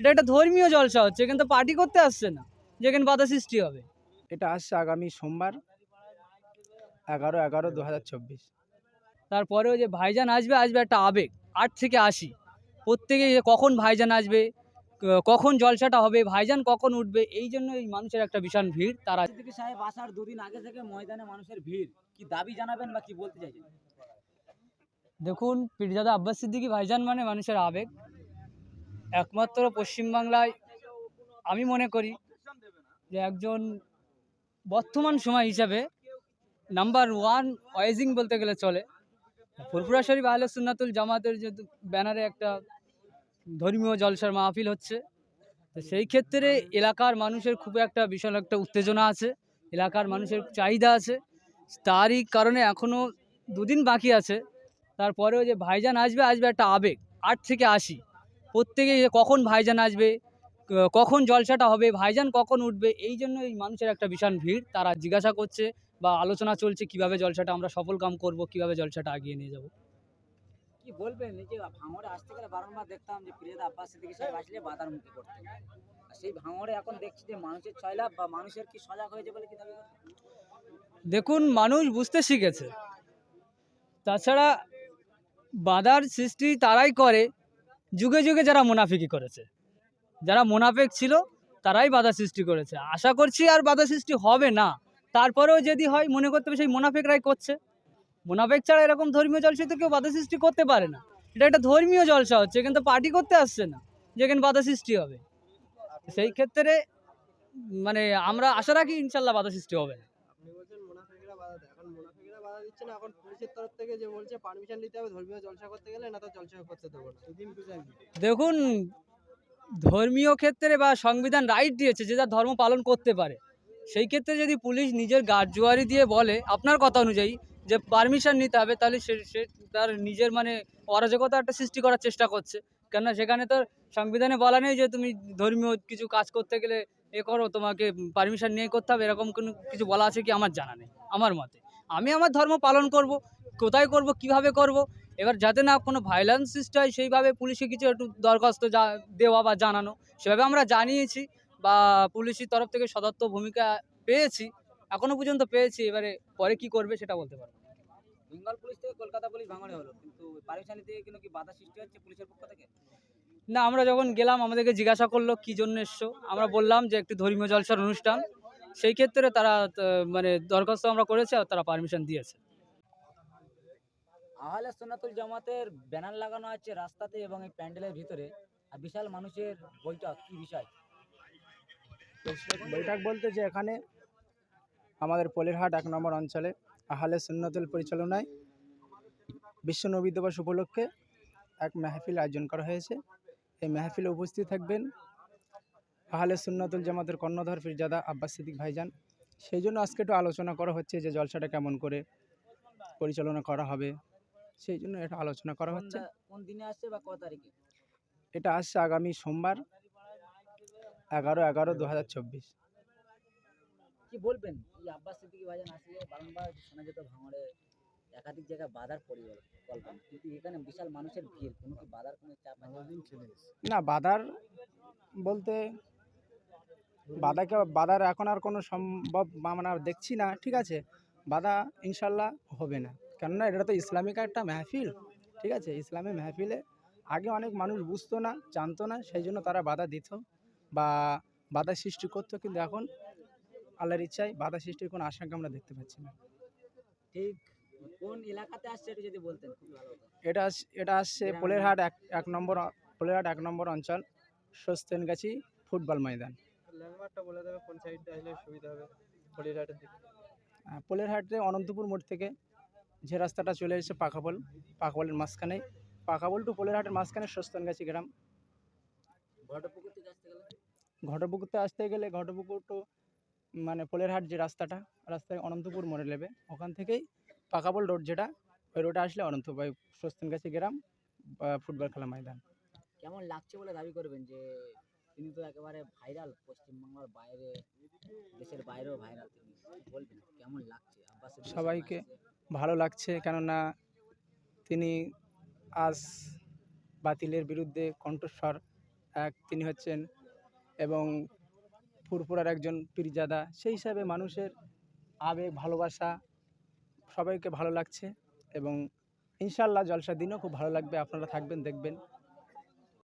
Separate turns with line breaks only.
এটা একটা ধর্মীয় জলসা হচ্ছে কিন্তু পার্টি করতে আসছে না যেখানে বাধা সৃষ্টি হবে।
এটা আসছে আগামী সোমবার এগারো এগারো দু হাজার চব্বিশ
তারপরেও যে ভাইজান আসবে আসবে একটা আবেগ আট থেকে আশি। প্রত্যেকে যে কখন ভাইজান আসবে কখন জলসাটা হবে ভাইজান কখন উঠবে এই জন্য এই মানুষের একটা বিশাল ভিড় তারা
সিদ্দিকী সাহেব আসার দুদিন আগে থেকে ময়দানে মানুষের ভিড় কি দাবি জানাবেন বা কি বলতে চাইছেন?
দেখুন পীরজাদা আব্বাস সিদ্দিকী ভাইজান মানে মানুষের আবেগ। একমাত্র পশ্চিমবাংলায় আমি মনে করি যে একজন বর্তমান সময় হিসাবে নাম্বার ওয়ান ওয়াইজিং বলতে গেলে চলে। ফুরফুরা শরীফ আহলে সুন্নাতুল জামাতের যে ব্যানারে একটা ধর্মীয় জলসার মাহফিল হচ্ছে। তো সেই ক্ষেত্রে এলাকার মানুষের খুব একটা বিশাল একটা উত্তেজনা আছে, এলাকার মানুষের চাহিদা আছে। তারই কারণে এখনও দুদিন বাকি আছে। তারপরেও যে ভাইজান আসবে আসবে একটা আবেগ, আট থেকে আশি। প্রত্যেকে কখন ভাইজান আসবে কখন জলসাটা হবে ভাইজান কখন উঠবে এই জন্য এই মানুষের একটা বিশাল ভিড়। তারা জিজ্ঞাসা করছে বা আলোচনা চলছে কীভাবে জলসাটা আমরা সফল কাম করব কীভাবে জলসাটা আগিয়ে নিয়ে যাব।
কি বলবেন? যে ভাঙড়ে আসতে গেলে বারংবার দেখতাম যে প্রিয়দা আব্বাস সিদ্দিকী সাহেব আসলে বাধার মুখে পড়তেন আর সেই ভাঙড়ে এখন দেখছি যে মানুষের ছয় লাভ বা মানুষের কি সজাগ হয়েছে বলে কি?
দেখুন মানুষ বুঝতে শিখেছে। তাছাড়া বাধার সৃষ্টি তারাই করে যুগে যুগে যারা মুনাফিকি করেছে, যারা মুনাফেক ছিল তারাই বাধা সৃষ্টি করেছে। আশা করছি আর বাধা সৃষ্টি হবে না। তারপরেও যদি হয়, মনে করতে হবে সেই মুনাফেকরাই করছে। মুনাফেক ছাড়া এরকম ধর্মীয় জলসা তো কেউ বাধা সৃষ্টি করতে পারে না। এটা একটা ধর্মীয় জলসা হচ্ছে কিন্তু পার্টি করতে আসছে না যেখানে বাধা সৃষ্টি হবে। সেই ক্ষেত্রে মানে আমরা আশা রাখি ইনশাল্লাহ বাধা সৃষ্টি হবে না।
বাধা দিচ্ছে না এখন পুলিশের তরফ থেকে যে বলছে পারমিশন নিতে হবে ধর্মীয় জলসা করতে গেলে না তো জলসা করতে দেবো না।
দেখুন ধর্মীয় ক্ষেত্রে বা সংবিধান রাইট দিয়েছে যে যার ধর্ম পালন করতে পারে। সেই ক্ষেত্রে যদি পুলিশ নিজের গার্জুয়ারি দিয়ে বলে আপনার কথা অনুযায়ী যে পারমিশন নিতে হবে তাহলে সে সে তার নিজের মানে অরাজকতা একটা সৃষ্টি করার চেষ্টা করছে। কেননা সেখানে তো সংবিধানে বলা নেই যে তুমি ধর্মীয় কিছু কাজ করতে গেলে এ করো তোমাকে পারমিশন নিয়ে করতে হবে এরকম কোনো কিছু বলা আছে কি আমার জানা নেই আমার মতে। আমি আমার ধর্ম পালন করব কোথায় করব কীভাবে করব এবার যাতে না কোনো ভাইলেন্স সৃষ্টি হয় সেইভাবে পুলিশে কিছু একটু দরখাস্ত যা দেওয়া বা জানানো সেভাবে আমরা জানিয়েছি বা পুলিশের তরফ থেকে সদর্থ ভূমিকা পেয়েছি এখনও পর্যন্ত পেয়েছি এবারে পরে কি করবে সেটা বলতে পারব।
বেঙ্গল পুলিশ থেকে কলকাতা পুলিশ ভাঙড়ে হলো কিন্তু পারমিশন নিতে গিয়ে কি বাধা সৃষ্টি হচ্ছে পুলিশের পক্ষ থেকে?
না আমরা যখন গেলাম আমাদেরকে জিজ্ঞাসা করল কি জন্য এসছো? আমরা বললাম যে একটি ধর্মীয় জলসার অনুষ্ঠান। সেই ক্ষেত্রে তারা মানে দরখাস্ত আমরা করেছি আর তারা পারমিশন দিয়েছে।
আহলে সোনাতুল জামাতের ব্যানার লাগানো আছে রাস্তাতে এবং এই প্যান্ডেলের ভিতরে। আর বিশাল মানুষের বৈঠক কি বিষয়?
বৈঠক বলতে যে এখানে আমাদের পলেরহাট এক নম্বর অঞ্চলে আহলে সুন্নতুল পরিচালনায় বিশ্ব নবী দিবস উপলক্ষে এক মেহফিল আয়োজন করা হয়েছে। এই মেহফিলে উপস্থিত থাকবেন আহলে সুন্নতুল জামাতের কর্ণধর ফিরজাদা আব্বাস সিদ্দিক ভাইজান। সেই জন্য আজকে একটু আলোচনা করা হচ্ছে যে জলসাটা কেমন করে পরিচালনা করা হবে। সেই জন্য এটা আলোচনা করা হচ্ছে।
কোন দিনে আসছে বা কত তারিখে?
এটা আসছে আগামী সোমবার এগারো এগারো দু হাজার চব্বিশ।
কি বলবেন? এই আব্বাস সিদ্দিকী ভাইজান আসলে বারংবার শোনা যেত ভাঙড়ে একাধিক জায়গায় বাধার পরিকল্পনা কিন্তু এখানে বিশাল মানুষের ভিড়। কোনো কি বাধার কোনো চাপ
না বাধার বলতে বাধাকে বাধার এখন আর কোনো সম্ভব মানে দেখছি না ঠিক আছে? বাধা ইনশাল্লাহ হবে না। কেননা এটা তো ইসলামিক একটা মেহফিল ঠিক আছে? ইসলামী মেহফিলে আগে অনেক মানুষ বুঝতো না জানতো না সেই জন্য তারা বাধা দিত বা বাধা সৃষ্টি করতো। কিন্তু এখন আল্লাহর ইচ্ছায় বাধা সৃষ্টির কোনো আশঙ্কা আমরা দেখতে পাচ্ছি না।
ঠিক কোন এলাকাতে আসছে এটা যদি বলতেন
এটা এটা আসছে পোলেরহাট এক এক নম্বর পোলেরহাট এক নম্বর অঞ্চল সস্তেনগাছি ফুটবল ময়দান।
ল্যান্ডমার্কটা বলে দেবে কোন সাইডটা আসলে সুবিধা হবে হলিঘাটের দিকে।
পোলেরহাটে অনন্তপুর মোড় থেকে যে রাস্তাটা চলে এসেছে পাকাবল পাকাবলের মাঝখানে পাকাবল টু পোলেরহাটের মাঝখানে সস্তনগাছি গ্রাম।
ঘটপুকুর থেকে আসতে গেলে?
ঘটপুকুরতে আসতে গেলে ঘটপুকুর টু মানে পোলেরহাট যে রাস্তাটা রাস্তায় অনন্তপুর মোড়ে নেবে। ওখান থেকেই পাকাবল রোড যেটা ওই রোডে আসলে অনন্তপুর ওই সস্তনগাছি গ্রাম ফুটবল খেলা ময়দান।
কেমন লাগছে বলে দাবি করবেন যে তিনি তো একেবারে ভাইরাল পশ্চিমবাংলার বাইরে দেশের বাইরেও ভাইরাল তিনি। বলবেন কেমন লাগছে?
সবাইকে ভালো লাগছে কেননা তিনি আজ বাতিলের বিরুদ্ধে কণ্ঠস্বর এক তিনি হচ্ছেন এবং ফুরফুরার একজন পীরজাদা। সেই হিসাবে মানুষের আবেগ ভালোবাসা সবাইকে ভালো লাগছে এবং ইনশাল্লাহ জলসা দিনও খুব ভালো লাগবে। আপনারা থাকবেন দেখবেন।